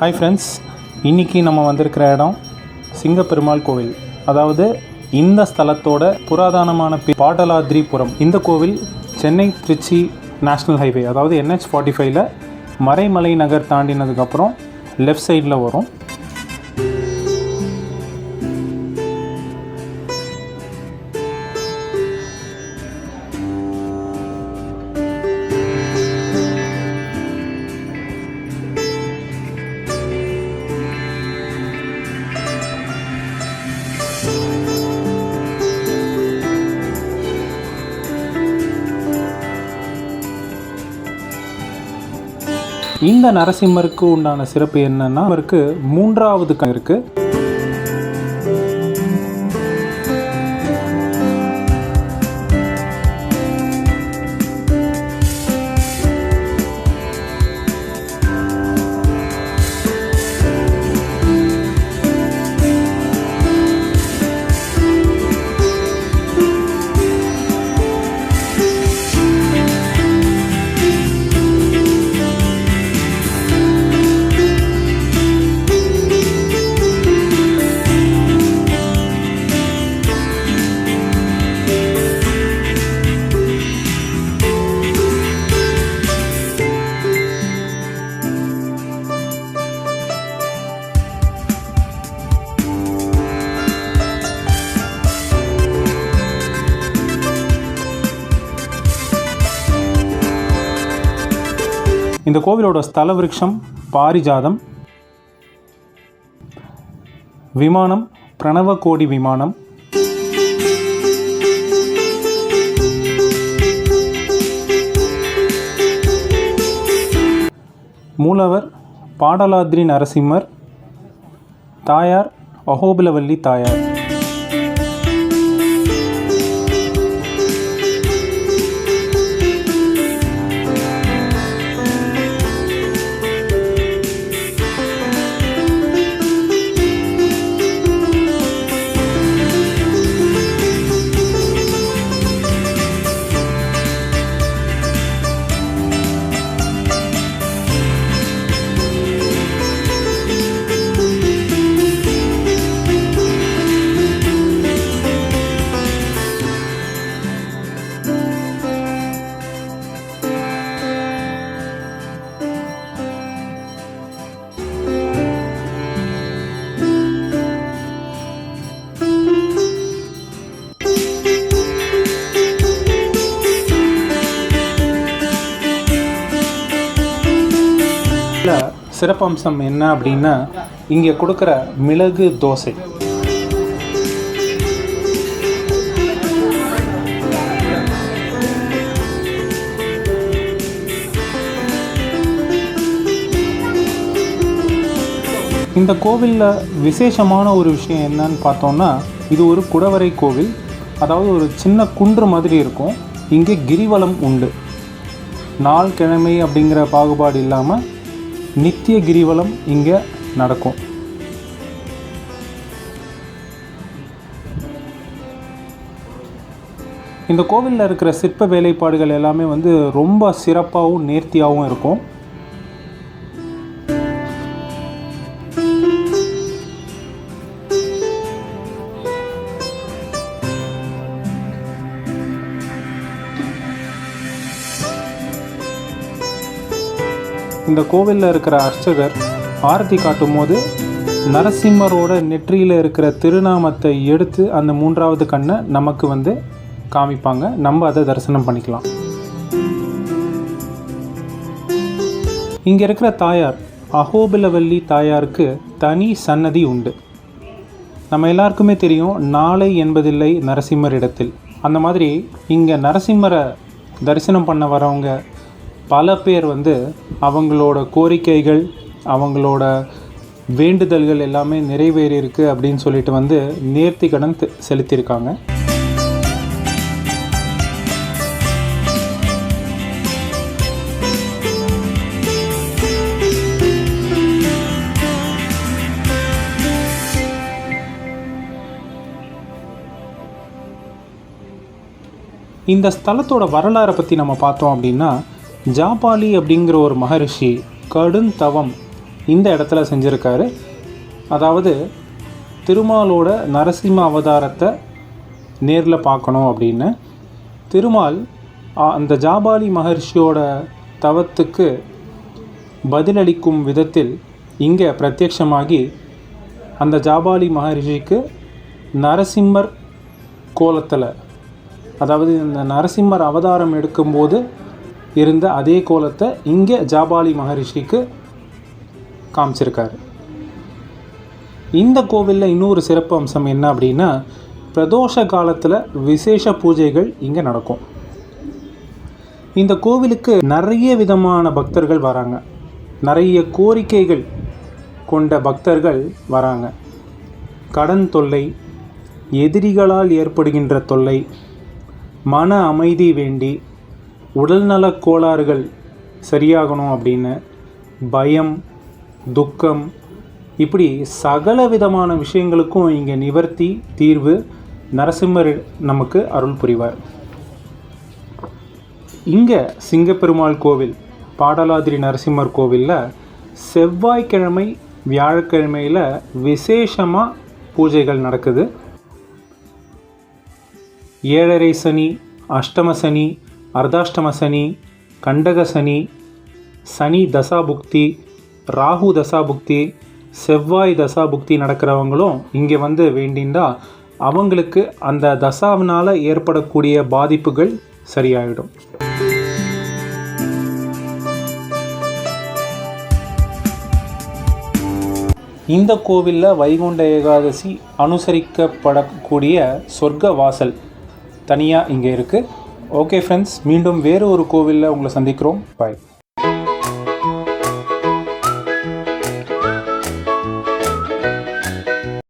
Hi friends இன்றைக்கி நம்ம வந்திருக்கிற இடம் சிங்கப்பெருமாள் கோவில். அதாவது இந்த ஸ்தலத்தோட புராதனமான பாடலாத்ரிபுரம். இந்த கோவில் சென்னை திருச்சி நேஷ்னல் ஹைவே அதாவது என்ஹெச் ஃபார்ட்டி ஃபைவ்ல மறைமலை நகர் தாண்டினதுக்கப்புறம் லெஃப்ட் சைடில் வரும். இந்த நரசிம்மருக்கு உண்டான சிறப்பு என்னன்னா அவருக்கு மூன்றாவது இருக்கு. இந்த கோவிலோட ஸ்தல விருட்சம் பாரிஜாதம் விமானம் பிரணவகோடி விமானம் மூலவர் பாடலாத்ரி நரசிம்மர் தாயார் அகோபிலவல்லி தாயார். சிறப்பம்சம் என்ன அப்படின்னா இங்கே கொடுக்குற மிளகு தோசை. இந்த கோவிலில் விசேஷமான ஒரு விஷயம் என்னன்னு பார்த்தோம்னா இது ஒரு குடவரை கோவில். அதாவது ஒரு சின்ன குன்று மாதிரி இருக்கும். இங்கே கிரிவலம் உண்டு. நாள் கிழமை அப்படிங்கிற பாகுபாடு இல்லாமல் நித்திய கிரிவலம் இங்கே நடக்கும். இந்த கோவிலில் இருக்கிற சிற்ப வேலைப்பாடுகள் எல்லாமே வந்து ரொம்ப சிறப்பாகவும் நேர்த்தியாகவும் இருக்கும். இந்த கோவிலில் இருக்கிற அர்ச்சகர் ஆரத்தி காட்டும் போது நரசிம்மரோட நெற்றியில் இருக்கிற திருநாமத்தை எடுத்து அந்த மூன்றாவது கண்ணை நமக்கு வந்து காமிப்பாங்க. நம்ம அதை தரிசனம் பண்ணிக்கலாம். இங்கே இருக்கிற தாயார் அகோபிலவல்லி தாயாருக்கு தனி சன்னதி உண்டு. நம்ம எல்லாருக்குமே தெரியும் நாளை என்பதில்லை நரசிம்மர் இடத்தில் அந்த மாதிரி இங்கே நரசிம்மரை தரிசனம் பண்ண வரவங்க பல பேர் வந்து அவங்களோட கோரிக்கைகள் அவங்களோட வேண்டுதல்கள் எல்லாமே நிறைவேறியிருக்கு அப்படின்னு சொல்லிட்டு வந்து நேர்த்தி கடன் செலுத்தியிருக்காங்க. இந்த ஸ்தலத்தோட வரலாறை பற்றி நம்ம பார்த்தோம் அப்படின்னா ஜாபாலி அப்படிங்கிற ஒரு மகரிஷி கடும் தவம் இந்த இடத்துல செஞ்சுருக்காரு. அதாவது திருமாலோட நரசிம்ம அவதாரத்தை நேரில் பார்க்கணும் அப்படின்னு. திருமால் அந்த ஜாபாலி மகர்ஷியோட தவத்துக்கு பதிலளிக்கும் விதத்தில் இங்கே பிரத்யட்சமாகி அந்த ஜாபாலி மகரிஷிக்கு நரசிம்மர் கோலத்தில் அதாவது இந்த நரசிம்மர் அவதாரம் எடுக்கும்போது இருந்த அதே கோலத்தை இங்கே ஜாபாலி மகரிஷிக்கு காமிச்சிருக்காரு. இந்த கோவிலில் இன்னொரு சிறப்பு அம்சம் என்ன அப்படின்னா பிரதோஷ காலத்தில் விசேஷ பூஜைகள் இங்கே நடக்கும். இந்த கோவிலுக்கு நிறைய விதமான பக்தர்கள் வராங்க. நிறைய கோரிக்கைகள் கொண்ட பக்தர்கள் வராங்க. கடன் தொல்லை எதிரிகளால் ஏற்படுகின்ற தொல்லை மன அமைதி வேண்டி உடல்நலக் கோளாறுகள் சரியாகணும் அப்படின்னு பயம் துக்கம் இப்படி சகல விதமான விஷயங்களுக்கும் இங்கே நிவர்த்தி தீர்வு நரசிம்மர் நமக்கு அருள் புரிவார். இங்கே சிங்கப்பெருமாள் கோவில் பாடலாதிரி நரசிம்மர் கோவிலில் செவ்வாய்க்கிழமை வியாழக்கிழமையில் விசேஷமாக பூஜைகள் நடக்குது. ஏழரை சனி அஷ்டம சனி அர்த்தாஷ்டம சனி கண்டக சனி சனி தசாபுக்தி ராகு தசாபுக்தி செவ்வாய் தசாபுக்தி நடக்கிறவங்களும் இங்கே வந்து வேண்டிண்டா அவங்களுக்கு அந்த தசாவினால் ஏற்படக்கூடிய பாதிப்புகள் சரியாயிடும். இந்த கோவிலில் வைகுண்ட ஏகாதசி அனுசரிக்கப்படக்கூடிய சொர்க்க வாசல் தனியாக இங்கே இருக்குது ஓகே ஃப்ரெண்ட்ஸ் மீண்டும் வேறு ஒரு கோவிலில் உங்களை சந்திக்கிறோம். பாய்